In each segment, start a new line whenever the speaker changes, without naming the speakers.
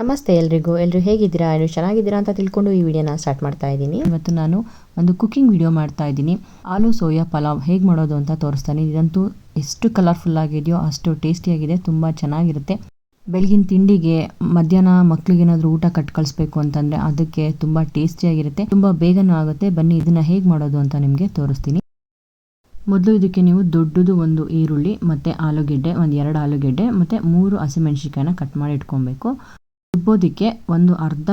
ನಮಸ್ತೆ ಎಲ್ರಿಗೂ. ಎಲ್ಲರೂ ಹೇಗಿದ್ದೀರಾ? ಎಲ್ಲರೂ ಚೆನ್ನಾಗಿದ್ದೀರಾ ಅಂತ ತಿಳ್ಕೊಂಡು ಈ ವಿಡಿಯೋನ ಸ್ಟಾರ್ಟ್ ಮಾಡ್ತಾ ಇದ್ದೀನಿ.
ಇವತ್ತು ನಾನು ಒಂದು ಕುಕಿಂಗ್ ವಿಡಿಯೋ ಮಾಡ್ತಾ ಇದ್ದೀನಿ. ಆಲೂ, ಸೋಯಾ, ಪಲಾವ್ ಹೇಗೆ ಮಾಡೋದು ಅಂತ ತೋರಿಸ್ತಾನೆ. ಇದಂತೂ ಎಷ್ಟು ಕಲರ್ಫುಲ್ ಆಗಿದೆಯೋ ಅಷ್ಟು ಟೇಸ್ಟಿಯಾಗಿದೆ ತುಂಬ ಚೆನ್ನಾಗಿರುತ್ತೆ. ಬೆಳಗಿನ ತಿಂಡಿಗೆ ಮಧ್ಯಾಹ್ನ ಮಕ್ಳಿಗೇನಾದರೂ ಊಟ ಕಟ್ ಕಳಿಸ್ಬೇಕು ಅಂತಂದರೆ ಅದಕ್ಕೆ ತುಂಬ ಟೇಸ್ಟಿಯಾಗಿರುತ್ತೆ ತುಂಬ ಬೇಗನೂ ಆಗುತ್ತೆ. ಬನ್ನಿ, ಇದನ್ನು ಹೇಗೆ ಮಾಡೋದು ಅಂತ ನಿಮಗೆ ತೋರಿಸ್ತೀನಿ. ಮೊದಲು ಇದಕ್ಕೆ ನೀವು ದೊಡ್ಡದು ಒಂದು ಈರುಳ್ಳಿ, ಮತ್ತು ಆಲೂಗೆಡ್ಡೆ, ಒಂದು ಎರಡು ಆಲೂಗೆಡ್ಡೆ, ಮತ್ತು ಮೂರು ಹಸಿಮೆಣ್ಸಿಕಾಯನ್ನ ಕಟ್ ಮಾಡಿ ಇಟ್ಕೊಬೇಕು. ರುಬ್ಬೋದಕ್ಕೆ ಒಂದು ಅರ್ಧ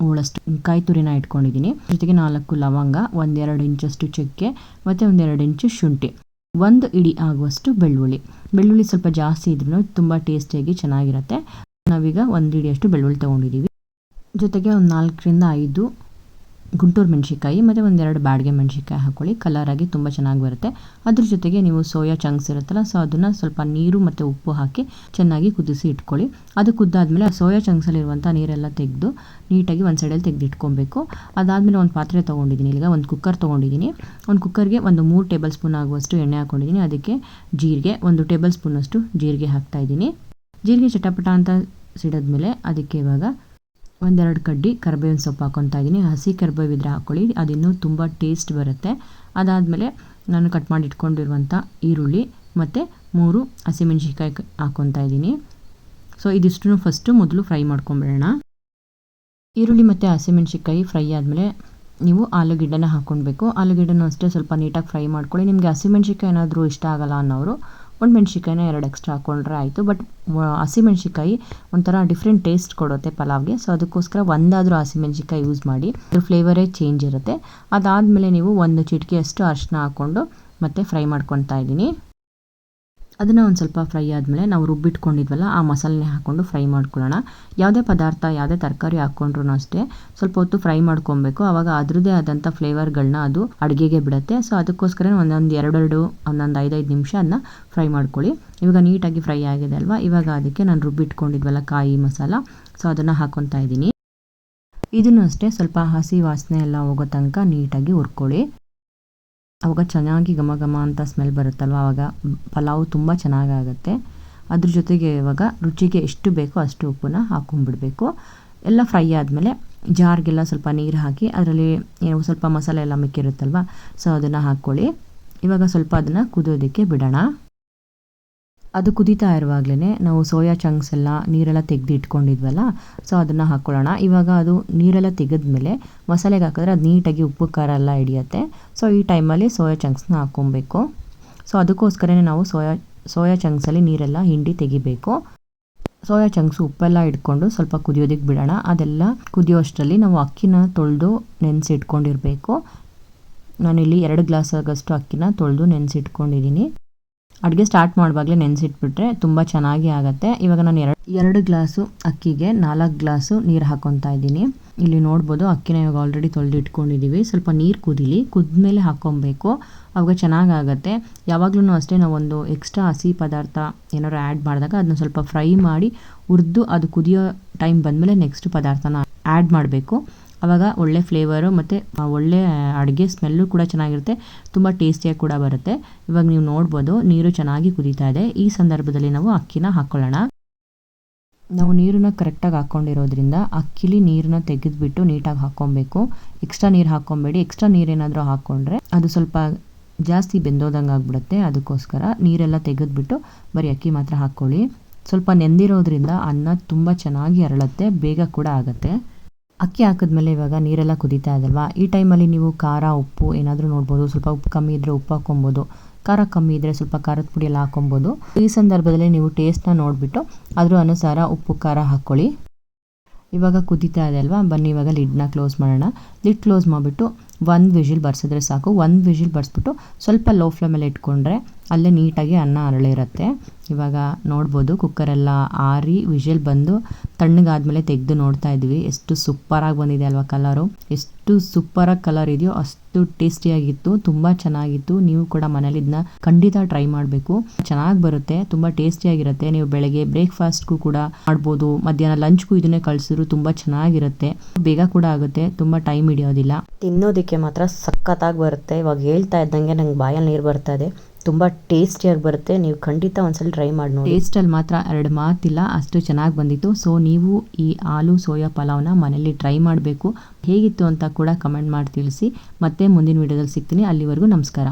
ಹೋಳಷ್ಟು ಕಾಯಿ ತುರಿನ ಇಟ್ಕೊಂಡಿದ್ದೀನಿ. ಜೊತೆಗೆ ನಾಲ್ಕು ಲವಂಗ, ಒಂದೆರಡು ಇಂಚಷ್ಟು ಚಕ್ಕೆ ಮತ್ತು ಒಂದೆರಡು ಇಂಚು ಶುಂಠಿ. ಒಂದು ಇಡಿ ಆಗುವಷ್ಟು ಬೆಳ್ಳುಳ್ಳಿ. ಬೆಳ್ಳುಳ್ಳಿ ಸ್ವಲ್ಪ ಜಾಸ್ತಿ ಇದ್ರೂ ತುಂಬ ಟೇಸ್ಟಿಯಾಗಿ ಚೆನ್ನಾಗಿರುತ್ತೆ. ನಾವೀಗ ಒಂದು ಇಡಿಯಷ್ಟು ಬೆಳ್ಳುಳ್ಳಿ ತೊಗೊಂಡಿದ್ದೀವಿ. ಜೊತೆಗೆ ಒಂದು ನಾಲ್ಕರಿಂದ ಐದು ಗುಂಟೂರು ಮೆಣಸಿಕಾಯಿ ಮತ್ತು ಒಂದೆರಡು ಬಾಡಿಗೆ ಮೆಣಸಿಕಾಯಿ ಹಾಕ್ಕೊಳ್ಳಿ ಕಲರಾಗಿ ತುಂಬ ಚೆನ್ನಾಗಿ ಬರುತ್ತೆ. ಅದ್ರ ಜೊತೆಗೆ ನೀವು ಸೋಯಾ ಚಂಕ್ಸ್ ಇರುತ್ತಲ್ಲ ಸೊ ಅದನ್ನು ಸ್ವಲ್ಪ ನೀರು ಮತ್ತು ಉಪ್ಪು ಹಾಕಿ ಚೆನ್ನಾಗಿ ಕುದಿಸಿ ಇಟ್ಕೊಳ್ಳಿ. ಅದು ಕುದ್ದಾದಮೇಲೆ ಆ ಸೋಯಾ ಚಂಕ್ಸಲ್ಲಿರುವಂಥ ನೀರೆಲ್ಲ ತೆಗೆದು ನೀಟಾಗಿ ಒಂದು ಸೈಡಲ್ಲಿ ತೆಗೆದಿಟ್ಕೊಬೇಕು ಅದಾದಮೇಲೆ ಒಂದು ಪಾತ್ರೆ ತೊಗೊಂಡಿದ್ದೀನಿ. ಈಗ ಒಂದು ಕುಕ್ಕರ್ ತೊಗೊಂಡಿದ್ದೀನಿ. ಒಂದು ಕುಕ್ಕರ್ಗೆ ಒಂದು ಮೂರು ಟೇಬಲ್ ಸ್ಪೂನ್ ಆಗುವಷ್ಟು ಎಣ್ಣೆ ಹಾಕ್ಕೊಂಡಿದ್ದೀನಿ ಅದಕ್ಕೆ ಜೀರಿಗೆ, ಒಂದು ಟೇಬಲ್ ಸ್ಪೂನಷ್ಟು ಜೀರಿಗೆ ಹಾಕ್ತಾಯಿದ್ದೀನಿ ಜೀರಿಗೆ ಚಟಪಟ ಅಂತ ಸಿಡಿದ್ಮೇಲೆ ಅದಕ್ಕೆ ಇವಾಗ ಒಂದೆರಡು ಕಡ್ಡಿ ಕರಿಬೇವಿನ ಸೊಪ್ಪು ಹಾಕ್ಕೊತಾ ಇದ್ದೀನಿ. ಹಸಿ ಕರಿಬೇವು ಇದ್ರೆ ಹಾಕ್ಕೊಳ್ಳಿ. ಅದಿನ್ನೂ ತುಂಬ ಟೇಸ್ಟ್ ಬರುತ್ತೆ. ಅದಾದಮೇಲೆ ನಾನು ಕಟ್ ಮಾಡಿ ಇಟ್ಕೊಂಡಿರುವಂಥ ಈರುಳ್ಳಿ ಮತ್ತು ಮೂರು ಹಸಿಮೆಣ್ಸಿಕಾಯಿ ಹಾಕ್ಕೊತಾ ಇದ್ದೀನಿ. ಸೊ ಇದಿಷ್ಟು ಫಸ್ಟು ಮೊದಲು ಫ್ರೈ ಮಾಡ್ಕೊಂಬಿಡೋಣ. ಈರುಳ್ಳಿ ಮತ್ತು ಹಸಿಮೆಣ್ಸಿಕಾಯಿ ಫ್ರೈ ಆದಮೇಲೆ ನೀವು ಆಲೂಗೆಡ್ಡೆನ ಹಾಕ್ಕೊಳ್ಬೇಕು ಆಲೂಗೆಡ್ಡೆನೂ ಅಷ್ಟೇ ಸ್ವಲ್ಪ ನೀಟಾಗಿ ಫ್ರೈ ಮಾಡ್ಕೊಳ್ಳಿ. ನಿಮಗೆ ಹಸಿಮೆಣ್ಸಿಕಾಯಿ ಏನಾದರೂ ಇಷ್ಟ ಆಗಲ್ಲ ಅನ್ನೋರು ಒಂದು ಮೆಣ್ಸಿಕಾಯಿನ ಎರಡು ಎಕ್ಸ್ಟ್ರಾ ಹಾಕ್ಕೊಂಡ್ರೆ ಆಯಿತು. ಬಟ್ ಹಸಿಮೆಣ್ಸಿಕಾಯಿ ಒಂಥರ ಡಿಫ್ರೆಂಟ್ ಟೇಸ್ಟ್ ಕೊಡುತ್ತೆ ಪಲಾವ್ಗೆ. ಸೊ ಅದಕ್ಕೋಸ್ಕರ ಒಂದಾದರೂ ಹಸಿಮೆಣ್ಸಿಕಾಯಿ ಯೂಸ್ ಮಾಡಿ, ಅದ್ರ ಫ್ಲೇವರೇ ಚೇಂಜ್ ಇರುತ್ತೆ. ಅದಾದಮೇಲೆ ನೀವು ಒಂದು ಚಿಟಿಕೆಯಷ್ಟು ಅರಿಶಿನ ಹಾಕ್ಕೊಂಡು ಮತ್ತೆ ಫ್ರೈ ಮಾಡ್ಕೊತಾ ಇದ್ದೀನಿ. ಅದನ್ನು ಒಂದು ಸ್ವಲ್ಪ ಫ್ರೈ ಆದಮೇಲೆ ನಾವು ರುಬ್ಬಿಟ್ಕೊಂಡಿದ್ವಲ್ಲ, ಆ ಮಸಾಲೆ ಹಾಕ್ಕೊಂಡು ಫ್ರೈ ಮಾಡ್ಕೊಳ್ಳೋಣ. ಯಾವುದೇ ಪದಾರ್ಥ, ಯಾವುದೇ ತರಕಾರಿ ಹಾಕ್ಕೊಂಡ್ರು ಅಷ್ಟೇ ಸ್ವಲ್ಪ ಹೊತ್ತು ಫ್ರೈ ಮಾಡ್ಕೊಬೇಕು. ಆವಾಗ ಅದರದ್ದೇ ಆದಂಥ ಫ್ಲೇವರ್ಗಳನ್ನ ಅದು ಅಡುಗೆಗೆ ಬಿಡುತ್ತೆ. ಸೊ ಅದಕ್ಕೋಸ್ಕರ ಒಂದೊಂದು ಎರಡೆರಡು, ಒಂದೊಂದು ಐದೈದು ನಿಮಿಷ ಅದನ್ನ ಫ್ರೈ ಮಾಡ್ಕೊಳ್ಳಿ. ಇವಾಗ ನೀಟಾಗಿ ಫ್ರೈ ಆಗಿದೆ ಅಲ್ವಾ? ಇವಾಗ ಅದಕ್ಕೆ ನಾನು ರುಬ್ಬಿಟ್ಕೊಂಡಿದ್ವಲ್ಲ ಕಾಯಿ ಮಸಾಲ. ಸೊ ಅದನ್ನು ಹಾಕ್ಕೊತಾ ಇದ್ದೀನಿ. ಇದನ್ನು ಅಷ್ಟೇ ಸ್ವಲ್ಪ ಹಸಿ ವಾಸನೆ ಎಲ್ಲ ಹೋಗೋ ತನಕ ನೀಟಾಗಿ ಹುರ್ಕೊಳ್ಳಿ. ಅವಾಗ ಚೆನ್ನಾಗಿ ಘಮ ಘಮ ಅಂತ ಸ್ಮೆಲ್ ಬರುತ್ತಲ್ವ? ಆವಾಗ ಪಲಾವು ತುಂಬ ಚೆನ್ನಾಗಾಗುತ್ತೆ. ಅದ್ರ ಜೊತೆಗೆ ಇವಾಗ ರುಚಿಗೆ ಎಷ್ಟು ಬೇಕೋ ಅಷ್ಟು ಉಪ್ಪನ್ನ ಹಾಕೊಂಡ್ಬಿಡ್ಬೇಕು. ಎಲ್ಲ ಫ್ರೈ ಆದಮೇಲೆ ಜಾರ್ಗೆಲ್ಲ ಸ್ವಲ್ಪ ನೀರು ಹಾಕಿ ಅದರಲ್ಲಿ ಏನೋ ಸ್ವಲ್ಪ ಮಸಾಲೆ ಎಲ್ಲ ಮಿಕ್ಕಿರುತ್ತಲ್ವ? ಸೊ ಅದನ್ನು ಹಾಕ್ಕೊಳ್ಳಿ ಇವಾಗ ಸ್ವಲ್ಪ ಅದನ್ನು ಕುದಿಯೋದಕ್ಕೆ ಬಿಡೋಣ. ಅದು ಕುದೀತಾ ಇರುವಾಗಲೇ ನಾವು ಸೋಯಾ ಚಂಕ್ಸ್ ಎಲ್ಲ ನೀರೆಲ್ಲ ತೆಗೆದು ಇಟ್ಕೊಂಡಿದ್ವಲ್ಲ, ಸೊ ಅದನ್ನು ಹಾಕ್ಕೊಳ್ಳೋಣ ಇವಾಗ ಅದು ನೀರೆಲ್ಲ ತೆಗೆದ್ಮೇಲೆ ಮಸಾಲೆಗೆ ಹಾಕಿದ್ರೆ ಅದು ನೀಟಾಗಿ ಉಪ್ಪು, ಖಾರ ಎಲ್ಲ ಹಿಡಿಯತ್ತೆ. ಸೊ ಈ ಟೈಮಲ್ಲಿ ಸೋಯಾ ಚಂಕ್ಸ್ನ ಹಾಕ್ಕೊಬೇಕು. ಸೊ ಅದಕ್ಕೋಸ್ಕರನೇ ನಾವು ಸೋಯಾ ಸೋಯಾ ಚಂಕ್ಸಲ್ಲಿ ನೀರೆಲ್ಲ ಹಿಂಡಿ ತೆಗಿಬೇಕು. ಸೋಯಾ ಚಂಕ್ಸ್ ಉಪ್ಪೆಲ್ಲ ಇಟ್ಕೊಂಡು ಸ್ವಲ್ಪ ಕುದಿಯೋದಕ್ಕೆ ಬಿಡೋಣ. ಅದೆಲ್ಲ ಕುದಿಯೋ ಅಷ್ಟರಲ್ಲಿ ನಾವು ಅಕ್ಕಿನ ತೊಳೆದು ನೆನೆಸಿಟ್ಕೊಂಡಿರಬೇಕು. ನಾನಿಲ್ಲಿ ಎರಡು ಗ್ಲಾಸ್ ಆಗಷ್ಟು ಅಕ್ಕಿನ ತೊಳೆದು ನೆನೆಸಿಟ್ಕೊಂಡಿದ್ದೀನಿ. ಅಡುಗೆ ಸ್ಟಾರ್ಟ್ ಮಾಡುವಾಗಲೇ ನೆನೆಸಿಟ್ಬಿಟ್ರೆ ತುಂಬ ಚೆನ್ನಾಗಿ ಆಗುತ್ತೆ. ಇವಾಗ ನಾನು ಎರಡು ಎರಡು ಗ್ಲಾಸು ಅಕ್ಕಿಗೆ, ನಾಲ್ಕು ಗ್ಲಾಸು ನೀರು ಹಾಕ್ಕೊತಾ ಇದ್ದೀನಿ. ಇಲ್ಲಿ ನೋಡ್ಬೋದು ಅಕ್ಕಿನ ಇವಾಗ ಆಲ್ರೆಡಿ ತೊಳೆದು ಇಟ್ಕೊಂಡಿದ್ದೀವಿ ಸ್ವಲ್ಪ ನೀರು ಕುದೀಲಿ, ಕುದ್ಮೇಲೆ ಹಾಕ್ಕೊಬೇಕು ಅವಾಗ ಚೆನ್ನಾಗಾಗತ್ತೆ. ಯಾವಾಗಲೂ ಅಷ್ಟೇ ನಾವೊಂದು ಎಕ್ಸ್ಟ್ರಾ ಹಸಿ ಪದಾರ್ಥ ಏನಾದ್ರು ಆ್ಯಡ್ ಮಾಡಿದಾಗ ಅದನ್ನ ಸ್ವಲ್ಪ ಫ್ರೈ ಮಾಡಿ, ಹುರಿದು ಅದು ಕುದಿಯೋ ಟೈಮ್ ಬಂದಮೇಲೆ ನೆಕ್ಸ್ಟ್ ಪದಾರ್ಥನ ಆ್ಯಡ್ ಮಾಡಬೇಕು. ಆವಾಗ ಒಳ್ಳೆ ಫ್ಲೇವರು ಮತ್ತು ಒಳ್ಳೆ ಅಡುಗೆ ಸ್ಮೆಲ್ಲು ಕೂಡ ಚೆನ್ನಾಗಿರುತ್ತೆ. ತುಂಬ ಟೇಸ್ಟಿಯಾಗಿ ಕೂಡ ಬರುತ್ತೆ. ಇವಾಗ ನೀವು ನೋಡ್ಬೋದು, ನೀರು ಚೆನ್ನಾಗಿ ಕುದೀತಾ ಇದೆ. ಈ ಸಂದರ್ಭದಲ್ಲಿ ನಾವು ಅಕ್ಕಿನ ಹಾಕ್ಕೊಳ್ಳೋಣ ನಾವು ನೀರನ್ನ ಕರೆಕ್ಟಾಗಿ ಹಾಕ್ಕೊಂಡಿರೋದ್ರಿಂದ ಅಕ್ಕಿಲಿ ನೀರನ್ನ ತೆಗೆದುಬಿಟ್ಟು ನೀಟಾಗಿ ಹಾಕ್ಕೊಬೇಕು. ಎಕ್ಸ್ಟ್ರಾ ನೀರು ಹಾಕ್ಕೊಬೇಡಿ. ಎಕ್ಸ್ಟ್ರಾ ನೀರೇನಾದರೂ ಹಾಕ್ಕೊಂಡ್ರೆ ಅದು ಸ್ವಲ್ಪ ಜಾಸ್ತಿ ಬೆಂದೋದಂಗೆ ಆಗಿಬಿಡುತ್ತೆ. ಅದಕ್ಕೋಸ್ಕರ ನೀರೆಲ್ಲ ತೆಗೆದುಬಿಟ್ಟು ಬರೀ ಅಕ್ಕಿ ಮಾತ್ರ ಹಾಕ್ಕೊಳ್ಳಿ. ಸ್ವಲ್ಪ ನೆಂದಿರೋದ್ರಿಂದ ಅನ್ನ ತುಂಬ ಚೆನ್ನಾಗಿ ಅರಳುತ್ತೆ. ಬೇಗ ಕೂಡ ಆಗುತ್ತೆ. ಅಕ್ಕಿ ಹಾಕಿದ್ಮೇಲೆ ಇವಾಗ ನೀರೆಲ್ಲ ಕುದೀತಾ ಇದಲ್ವಾ? ಈ ಟೈಮಲ್ಲಿ ನೀವು ಖಾರ, ಉಪ್ಪು ಏನಾದರೂ ನೋಡ್ಬೋದು, ಸ್ವಲ್ಪ ಉಪ್ಪು ಕಮ್ಮಿ ಇದ್ದರೆ ಉಪ್ಪು ಹಾಕ್ಕೊಬೋದು, ಖಾರ ಕಮ್ಮಿ ಇದ್ದರೆ ಸ್ವಲ್ಪ ಖಾರದ ಪುಡಿ ಎಲ್ಲ ಹಾಕ್ಕೊಬೋದು. ಈ ಸಂದರ್ಭದಲ್ಲಿ ನೀವು ಟೇಸ್ಟ್ನ ನೋಡಿಬಿಟ್ಟು ಅದ್ರ ಅನುಸಾರ ಉಪ್ಪು, ಖಾರ ಹಾಕ್ಕೊಳ್ಳಿ. ಇವಾಗ ಕುದೀತಾ ಇದೆ ಅಲ್ವಾ? ಬನ್ನಿ, ಇವಾಗ ಲಿಡ್ನ ಕ್ಲೋಸ್ ಮಾಡೋಣ. ಲಿಡ್ ಕ್ಲೋಸ್ ಮಾಡಿಬಿಟ್ಟು ಒಂದು ವಿಷಿಲ್ ಬರ್ಸಿದ್ರೆ ಸಾಕು. ಒಂದು ವಿಷಿಲ್ ಬರ್ಸ್ಬಿಟ್ಟು ಸ್ವಲ್ಪ ಲೋ ಫ್ಲೇಮಲ್ಲಿ ಇಟ್ಕೊಂಡ್ರೆ ಅಲ್ಲೇ ನೀಟಾಗಿ ಅನ್ನ ಅರಳಿರುತ್ತೆ. ಇವಾಗ ನೋಡ್ಬೋದು ಕುಕ್ಕರೆಲ್ಲ ಆರಿ ವಿಷಲ್ ಬಂದು ತಣ್ಣಗಾದ್ಮೇಲೆ ತೆಗೆದು ನೋಡ್ತಾ ಇದ್ವಿ. ಎಷ್ಟು ಸೂಪರಾಗಿ ಬಂದಿದೆ ಅಲ್ವಾ ಕಲರು ಎಷ್ಟು ಸೂಪರಾಗಿ ಕಲರ್ ಇದೆಯೋ ಅಷ್ಟು ಟೇಸ್ಟಿಯಾಗಿತ್ತು ತುಂಬ ಚೆನ್ನಾಗಿತ್ತು. ನೀವು ಕೂಡ ಮನೇಲಿ ಇದನ್ನ ಖಂಡಿತ ಟ್ರೈ ಮಾಡಬೇಕು. ಚೆನ್ನಾಗಿ ಬರುತ್ತೆ, ತುಂಬ ಟೇಸ್ಟಿಯಾಗಿರುತ್ತೆ ನೀವು ಬೆಳಗ್ಗೆ ಬ್ರೇಕ್ಫಾಸ್ಟ್ಗೂ ಕೂಡ ಮಾಡ್ಬೋದು, ಮಧ್ಯಾಹ್ನ ಲಂಚ್ಗೂ ಇದನ್ನೇ ಕಳಿಸಿದ್ರು ತುಂಬ ಚೆನ್ನಾಗಿರುತ್ತೆ. ಬೇಗ ಕೂಡ ಆಗುತ್ತೆ, ತುಂಬ ಟೈಮ್ ಹಿಡಿಯೋದಿಲ್ಲ.
ತಿನ್ನೋದಕ್ಕೆ ಮಾತ್ರ ಸಖತ್ತಾಗಿ ಬರುತ್ತೆ. ಇವಾಗ ಹೇಳ್ತಾ ಇದ್ದಂಗೆ ನಂಗೆ ಬಾಯಲ್ಲಿ ನೀರು ಬರ್ತಾ ಇದೆ. ತುಂಬ ಟೇಸ್ಟಿಯಾಗಿ ಬರುತ್ತೆ. ನೀವು ಖಂಡಿತ ಒಂದ್ಸಲ ಟ್ರೈ ಮಾಡಿ ನೋಡಿ.
ಟೇಸ್ಟಲ್ಲಿ ಮಾತ್ರ ಎರಡು ಮಾತಿಲ್ಲ, ಅಷ್ಟು ಚೆನ್ನಾಗಿ ಬಂದಿತ್ತು. ಸೊ, ನೀವು ಈ ಆಲೂ ಸೋಯಾ ಪಲಾವ್ನ ಮನೇಲಿ ಟ್ರೈ ಮಾಡಬೇಕು. ಹೇಗಿತ್ತು ಅಂತ ಕೂಡ ಕಮೆಂಟ್ ಮಾಡಿ ತಿಳಿಸಿ. ಮತ್ತೆ ಮುಂದಿನ ವಿಡಿಯೋದಲ್ಲಿ ಸಿಗ್ತೀನಿ. ಅಲ್ಲಿವರೆಗೂ ನಮಸ್ಕಾರ.